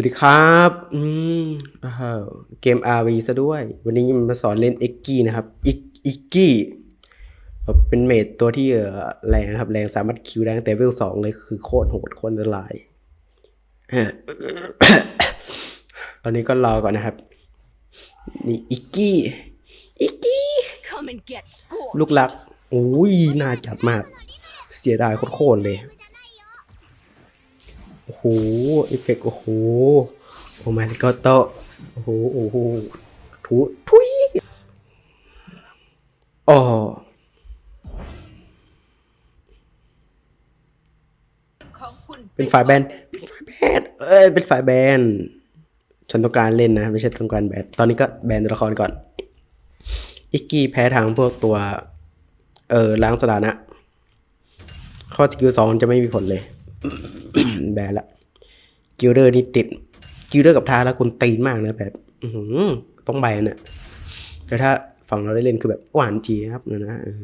วัสดีครับ อืมอ้าวเกม RV ซะด้วย วันนี้มาสอนเล่นเอ็กกี้นะครับ อิกอิกกี้ เป็นเมดตัวที่เอ่อแรงนะครับ แรงสามารถคิวได้ตั้งแต่เวลสองเลยคือโคตรโหดโคตรอันตรายเอ่อตอนนี้ก็รอก่อนนะครับ นี่อิกกี้ อิกกี้ Come and get scored. ลูกรัก โอ้ย น่าจัดมาก เสียดายโคตรๆเลย โอ้โหเอฟเฟกต์โอ้โหโอ้มันก็โตะโอ้โหโอ้โหทุทุยอ๋อของคุณเป็นฝ่ายแบนเป็นฝ่ายแบนเอ้ยเป็นฝ่ายแบนฉันต้องการเล่นนะ ไม่ใช่ต้องการแบนตอนนี้ก็แบนตัวละครก่อน อิกกี้แพ้ทางพวกตัว เออล้างสถานะ ข้อสกิลสองมันจะไม่มีผลเลย แบนละกิลเดอร์นี่ติดกิลเดอร์กับทาแล้วคุณตีนมากนะแบบอื้อหือต้องแบนอะแต่ถ้าฝั่งเราได้เล่นคือแบบหวานจีครับนะนะเออ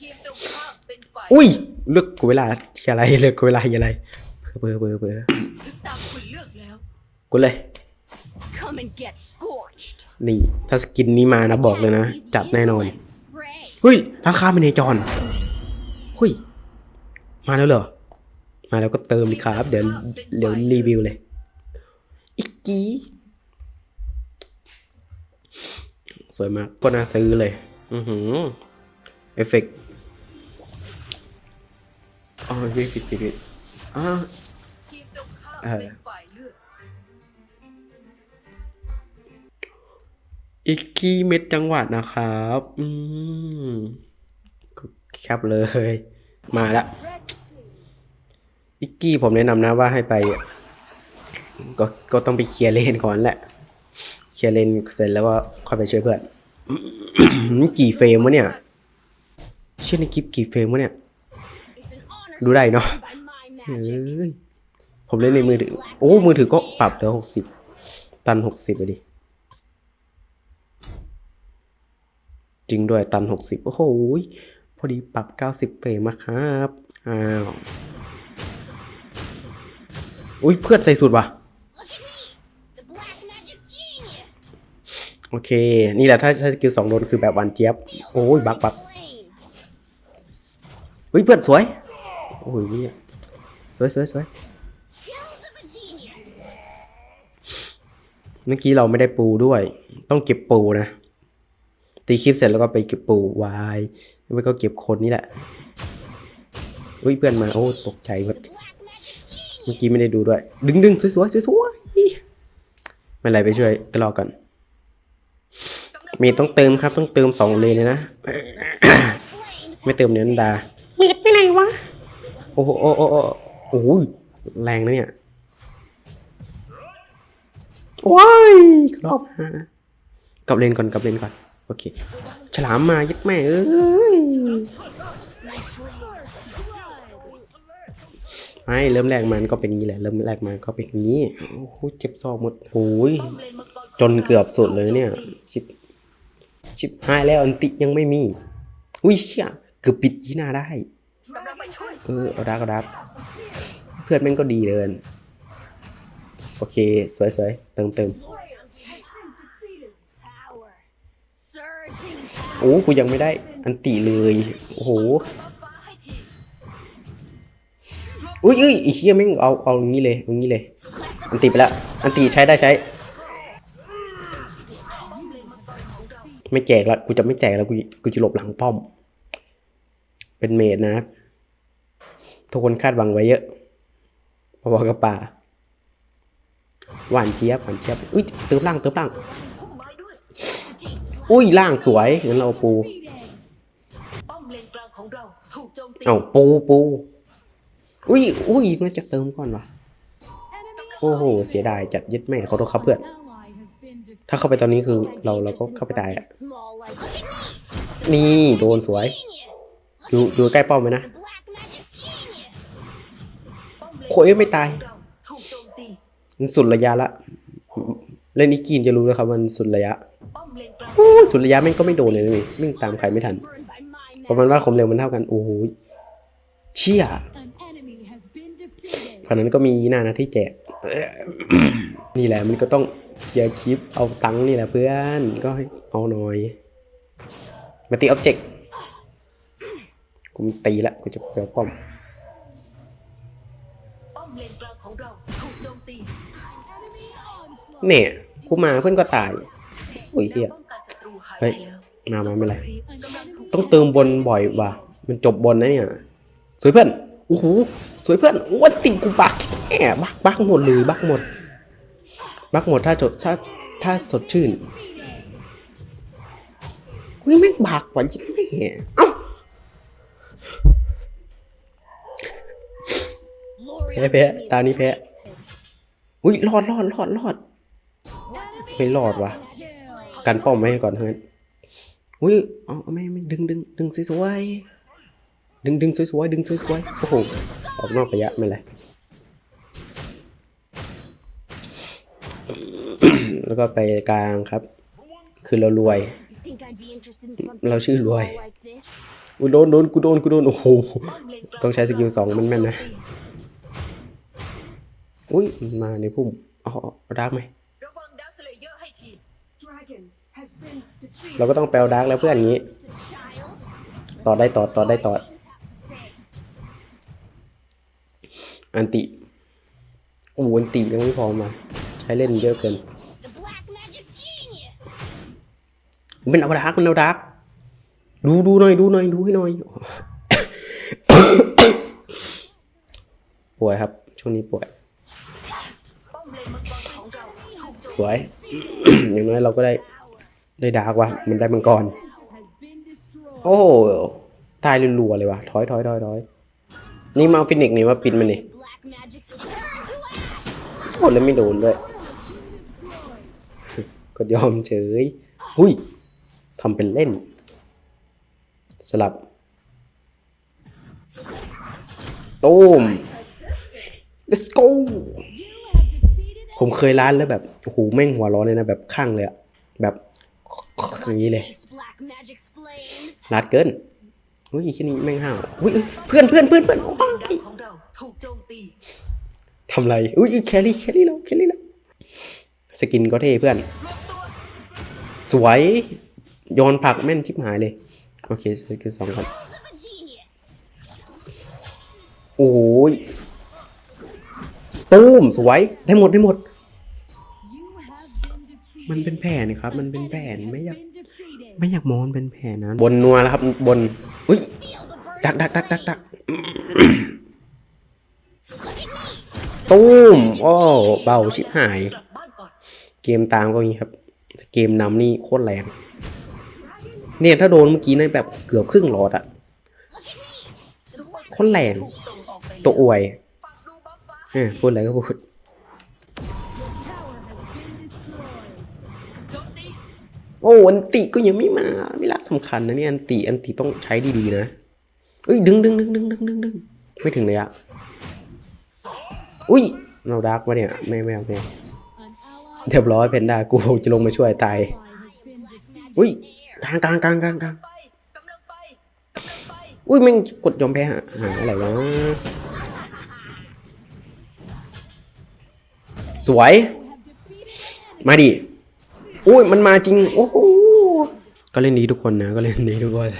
ทีมตรงข้ามเป็นฝ่ายอุ้ยเลือกกูเวลาอะไรเลือกกูเวลาอะไรเบอร์เบอร์เบอร์ถึงตามคุณเลือกแล้วกูเลย Come and get scorched นี่ถ้าสกินนี้มานะบอกเลยนะ จัดแน่นอน Ray เฮ้ยร้านค้าเป็นเนจรเฮ้ย มาแล้วเหรอ มาแล้วก็เติมดีครับ เดี๋ยวเดี๋ยวรีวิวเลย อีกกี้สวยมากก็น่าซื้อเลย อือหือ เอฟเฟกต์อ๋อผิดผิดผิดอ่าเอออีกกี้เม็ดจังหวัดนะครับ อืมแคปเลย มาละอิ กี้ผมแนะนำนะว่าให้ไป ก็ก็ต้องไปเคลียร์เลนก่อนแหละ เคลียร์เลนเสร็จแล้วก็ค่อยไปช่วยเพื่อน กี่เฟรมวะเนี่ย เชื่อในคลิปกี่เฟรมวะเนี่ย ดูได้เนาะผมเล่นในมือถือ โอ้ มือถือก็ปรับเหลือหกสิบตันหกสิบเลยดิจริงด้วยตันหกสิบโอ้โหพอดีปรับเก้าสิบเฟรมมาครับ อ้าว อุ้ยเพื่อนใส่สุดว่ะโอเค นี่แหละถ้าใช้สกิลสองโดนคือแบบวันเจี๊ยบ โอ้ยบักบัก Lane เฮ้ยเพื่อนสวย โอ้ยสวยสวยสวยเมื่อกี้เราไม่ได้ปูด้วย ต้องเก็บปูนะ ตีคลิปเสร็จแล้วก็ไปเก็บปูวายแล้วก็เก็บคนนี่แหละอุ้ยเพื่อนมา โอ้ตกใจหมด เมื่อกี้ไม่ได้ดูด้วย ดึงดึงสวยสวยสวยสวยไม่เป็นไรไปช่วยก็รอกันมีต้องเติมครับต้องเติมสองเลนเลยนะ flames ไม่เติมเนื้อดาเมีดไปไหนวะโอ้โหโอ้โหโอ้โหโอ้โหแรงนะเนี่ยว้ายกรอบมากลับเลนก่อนกลับเลนก่อน โอเค ฉลามมายัดแม่เอ้ย ไม่เริ่มแรกมันก็เป็นงี้แหละ เริ่มแรกมันก็เป็นงี้โอ้โหเจ็บซอกหมดโอ้ยจนเกือบสุดเลยเนี่ยชิบชิบหายแล้วอันติยังไม่มีอุ้ยเชี่ยเกือบปิดยีหนาได้เออเอาดักเอาดักเพื่อนแม่งก็ดีเดินโอเค สวยสวยเติมเติมโอ้กูยังไม่ได้อันติเลย โอ้โห อุ้ยอุ้ยไอีเชี่ยแม่งเอาเอาอย่างนี้เลยอย่างนี้เลย อันติไปแล้วอันติใช้ได้ใช้ ไม่แจกละกูจะไม่แจกแล้วกูกูจะหลบหลังป้อม เป็นเมดนะครับทุกคนคาดหวังไว้เยอะพอๆกับป่าหวานเจี๊ยบหวานเจี๊ยบอุ้ยเติมล่างเติมล่างพุ่มไม้ด้วยอุ้ยล่างสวยงั้นเราปูป้อมเลนกลางของเราถูกโจมตีเอ้าปูปู อุ้ยอุ้ยน่าจะเติมก่อนวะโอ้โห เสียดายจัดยึดแม่เขอโทษครับเพื่อน ถ้าเข้าไปตอนนี้คือเราเราก็เข้าไปตายอะ นี่โดนสวย อยู่อยู่ใกล้ป้อมไหมนะโคเอ้ยไม่ตาย มันสุดระยะละ เล่นอีกีนจะรู้เลยครับมันสุดระยะโอ้สุดระยะแม่งก็ไม่โดนเลยนะนี่วิ่งตามใครไม่ทัน burned by my เพราะมันว่าความเร็วมันเท่ากัน โอ้โห เชี่ย ฝั่งนั้นก็มีหน้านะที่แจก นี่แหละมันก็ต้องเคลียร์คลิปเอาตังค์นี่แหละเพื่อนก็เอาหน่อย มาตีอ็อบเจกต์กูมีตีละกูจะเปลป้อมป้อมเนี่ยกูมาเพื่อนก็ตายอุ้ยเฮียนเฮ้ยมามาไม่เป็นไร ต้องเติมบนบ่อยว่ะ มันจบบนนะเนี่ย สวยเพื่อน โอ้โหสวยเพื่อนวันติกูบักแหมบักบักหมดเลยบักหมด บักหมดถ้าจดถ้าถ้าสดชื่นอุ้ยแม่งบักว่ะยิ่งแม่เอ้าแพ้แพ้ตานี้แพ้อุ้ยรอดรอดรอดรอดไม่รอดวะกันป้อมไว้ก่อนเพื่อนอุ้ยเอาเอาไม่ไม่ดึงดึงดึงสวยๆ ดึงดึงสวยๆดึงสวยๆโอ้โหออกนอกระยะไม่เป็นไรแล้วก็ไปกลางครับ คือเรารวย เราชื่อรวยอุ้ยโดนโดนกูโดนกูโดนโอ้โหกลางต้องใช้สกิลสองมันแม่นนะอุ้ยมาในพุ่มอาเอดาร์กไหมเลเยอร์ให้ที Dragon has been defeated. เราก็ต้องแปลดาร์กแล้วเพื่อนอย่างนี้ ต่อได้ต่อต่อได้ต่อ อันติโอ้โหอันติยังไม่พอมา ใช้เล่นเยอะเกินเป็นเอาดาร์กเป็นเอาดาร์กดูดูหน่อยดูหน่อยดูให้หน่อยป่วยครับ ช่วงนี้ป่วย สวย อย่างน้อยเราก็ได้ได้ดาร์กว่ะมันได้มังกร โอ้ตายรัวๆเลยว่ะถอยถอยถอยถอย นี่มาฟินิกซ์นี่มาปิดมันนี่โอ้แล้วไม่โดนด้วย ก็ยอมเฉย หุยทำเป็นเล่น สลับตูม let's go ผมเคยร้านแล้วแบบโอ้โหแม่งหัวร้อนเลยนะ แบบข้างเลยอะแบบอย่างนี้เลยรัดเกิน อุ้ยแค่นี้แม่งห้าวอุ้ยเอ้ยเพื่อนเพื่อนเพื่อนเพื่อนโอ้เลนกลางยของเราถูกโจมตีทำไรอุ้ยแครี่แครี่แล้วแครี่แล้วสกินก็เท่เพื่อนรวมตัวสวยโยนผักแม่นชิบหายเลย โอเคสกิลสองครับ Balls of a genius. โอ้ยตูมสวยได้หมดได้หมด You have been defeated. มันเป็นแผนครับ มันเป็นแผน Has ไม่อยาก been defeated. ไม่อยากมองมันเป็นแผนนะบนนัวแล้วครับบนอุ้ยดักดักดักดักดัก Look at me. ตูมโอ้เบาชิบหาย เกมตามก็อย่างนี้ครับ เกมนำนี่โคตรแรงเนี่ยถ้าโดนเมื่อกี้ในแบบเกือบครึ่งหลอดอะ Look at me. ซุปเปอร์คนแรงตัวอวยฝากดูบัฟฟ้าเออพูดอะไรก็พูด อ้อันติก็ยังไม่มาไม่ละสำคัญนะเนี่ยอันติอันติต้องใช้ดีๆนะเอ้ยดึงดึงดึงดึงดึงดึงดึงไม่ถึงเลยอะอุ้ยเราดักวะเนี่ยไม่ไม่เอาไม่เอา An ally เรียบร้อยเพนด้ากูจะลงมาช่วยตายอุ้ยกลางกลางกลางกลางกลางอุ้ยม่งกดยอมแพ้หาหาอะไรวะสวย มาดิ อุ้ยมันมาจริง โอ้โหก็เล่นดีทุกคนนะก็เล่นดีทุกคน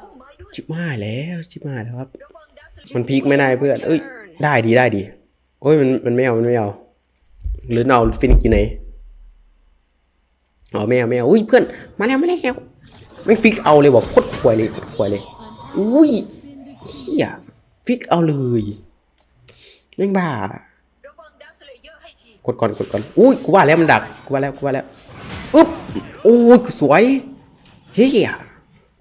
พุ่มไม้ด้วยชิบหาแล้วชิบหาแล้วครับ มันพีคไม่ได้เพื่อน เอ้ย ได้ดีได้ดีโอ้ยมันมันไม่เอามันไม่เอาหรือเอาฟินิกกี่ไหนอ๋อไม่เอาไม่เอาอุ้ยเพื่อนมาแล้วมาแล้วไม่ฟิกเอาเลยบอกโคตรป่วยเลยโคตรป่วยเลยอุ้ยเฮียฟิกเอาเลยแม่งบ้า กดก่อนกดก่อนอุ้ยกูว่าแล้วมันดักกูว่าแล้วกูว่าแล้วอึ๊บโอ้ยสวยเฮีย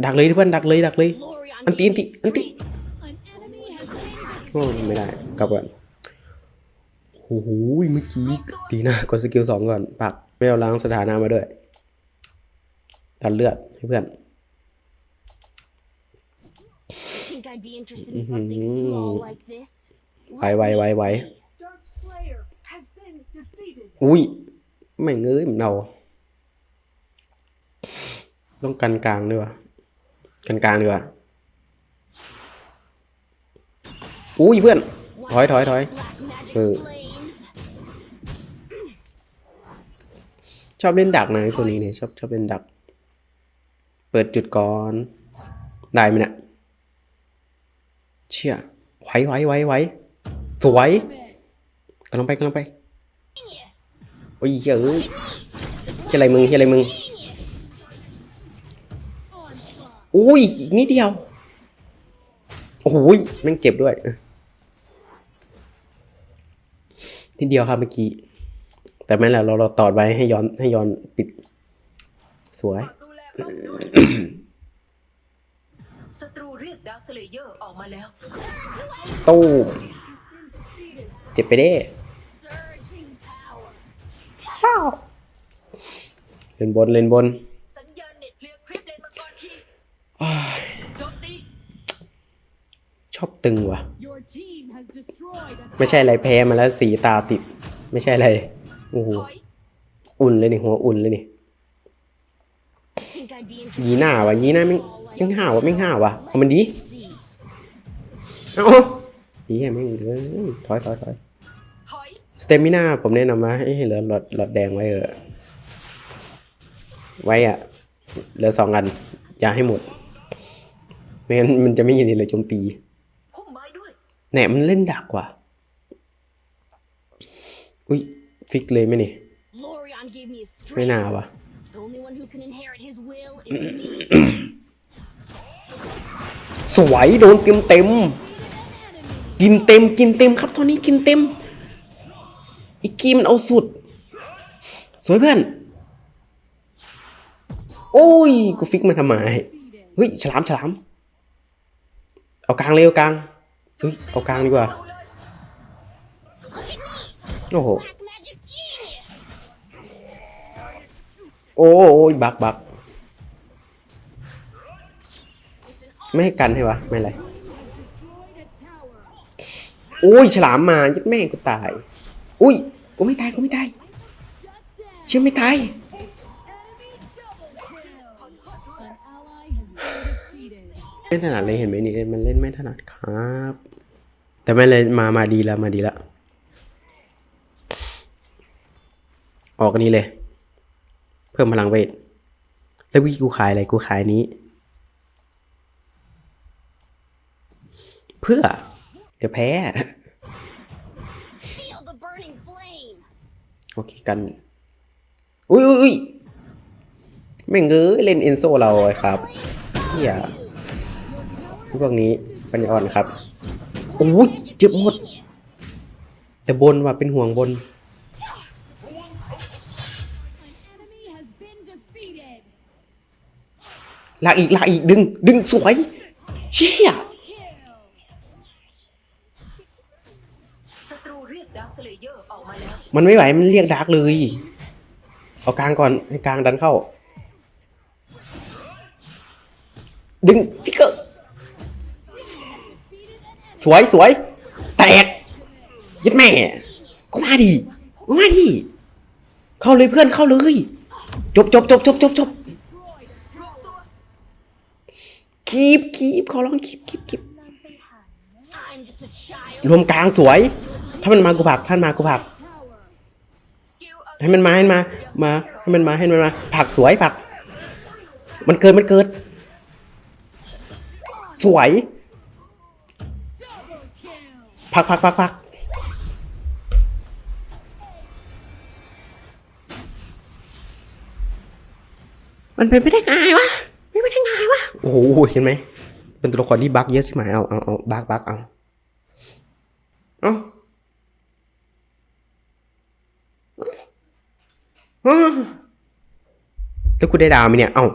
ดักเลยเพื่อนดักเลยดักเลย Glorion อันตีอันตี gains อันตี strength. An enemy has been defeated. โอ้ไม่ได้กลับก่อนโอ้โหเมื่อกี้ดีนะกดสกิลสองก่อนปักไม่เอาล้างสถานะมาด้วยตัดเลือดให้เพื่อน Think I'd be interested in something small like this? ไวไวไวไว อุ้ยไม่งเอ้ยมันเอาต้องกันกลางด้วยกันกลางดีกว่าอุ้ยเพื่อน ถอยถอยถอย Black magic Ừ. flames. ชอบเล่นดักนะไอ้ตัวนี้เนี่ยชอบชอบเล่นดัก เปิดจุดก่อน ได้ไหมเนี่ยเชี่ยไหวไหวไหวไหวสวยกำลังไปกำลังไป โอ้ยเหี้ยเอ้ยเหี้ยอะไรมึงเหี้ยอะไรมึง Genius. อุ้ยอีกนิดเดียว โอ้โหยแม่งเจ็บด้วยอะนิดเดียวครับเมื่อกี้ แต่ไม่แหละเราเราตอดไว้ให้ย้อนให้ย้อนปิด สวยฝากดูแลป้อมด้วยศัตรูเรียกดาร์คสเลเยอร์ออกมาแล้ว ตู้มเจ็บไปเด้ Surging power. เล่นบนเล่นบนสัญญาณเน็ตเคลียร์คลิปเลนมังกรทีโจมตีชอบตึงว่ะ Your team has destroyed a ไม่ใช่อะไรแพ้มาแล้วสีตาติด ไม่ใช่อะไรโอ้โหถอยอุ่นเลยนี่หัวอุ่นเลยนี่ Think I'd be ยี interested หน้าวะยีหน้าไม่งไม่งห่าวะไม่งห่าวะเอามันดี to see. เอาเฮียไม่งเลยถอยถอยถอยถอยส เตมิน่าผมแนะนำว่าให้เหลือหลอดหลอดแดงไว้เออไว้อะเหลือสองอัน อย่าให้หมด ไม่งั้นมันจะไม่ยินดีเลยโจมตีแหนมันเล่นดักว่ะอุ้ยฟิกเลยไหมนี่ ไม่น่าวะสวยโดนเต็มเต็มกินเต็มกินเต็มครับตัวนี้กินเต็ม อีกกีมันเอาสุด สวยเพื่อน โอ้ย กูฟิกมาทำไมเฮ้ยฉลามฉลาม เอากลางเลยเอากลางเฮ้ยเอากลางดีกว่า โอ้โห โอ้ยบักบักไม่ให้กันให้วะไม่ไร โอ้ยฉลามมายัดแม่กูตาย อุ้ยกูไม่ตายกูไม่ตายเชื่อไม่ตาย Enemy double kill. An ally has been defeated. ไม่ถนัดเลยเห็นไหมนี่มันเล่นไม่ถนัดครับ แต่ไม่เลยมามาดีแล้วมาดีแล้วออกอันนี้เลย เพิ่มพลังเวทแล้ววิกูขายอะไรกูขายนี้ เพื่อเดี๋ยวแพ้ โอเคกัน อุ้ยอุ้ยแม่งเอ้ยเล่นเอนโซเราครับเฮียพวกนี้ปัญญาอ่อนครับโอ้ยเจ็บหมด แต่บนว่ะเป็นห่วงบน ลากอีกลากอีกดึง ดึงสวย เชี่ย Kill. ศัตรูเรียกดาร์คสเลเยอร์ออก มันไม่ไหว มันเรียกดาร์กเลย เอากลางก่อน ให้กลางดันเข้า ดึงฟิกเกอร์ สวยสวย แตกยัดแม่ ก็มาดิก็มาดิ เข้าเลยเพื่อนเข้าเลย จบจบจบจบจบจบคีบคีบขอร้องคีบคีบคีบรวมกลางสวย ถ้ามันมากูผักท่านมากูผัก ให้มันมาให้มันมา มาให้มันมาให้มันมา ผักสวยผัก มันเกิดมันเกิด สวย ผักผักผักผักมันเป็นไปได้ไงวะเป็นไปได้ไงวะ โอ้โห เห็นไหม เป็นตัวละครที่บั๊กเยอะใช่ไหมเอาเอาเอาบั๊กบั๊กเอา เอาเอา แล้วกูได้ดาวไหมเนี่ย เอา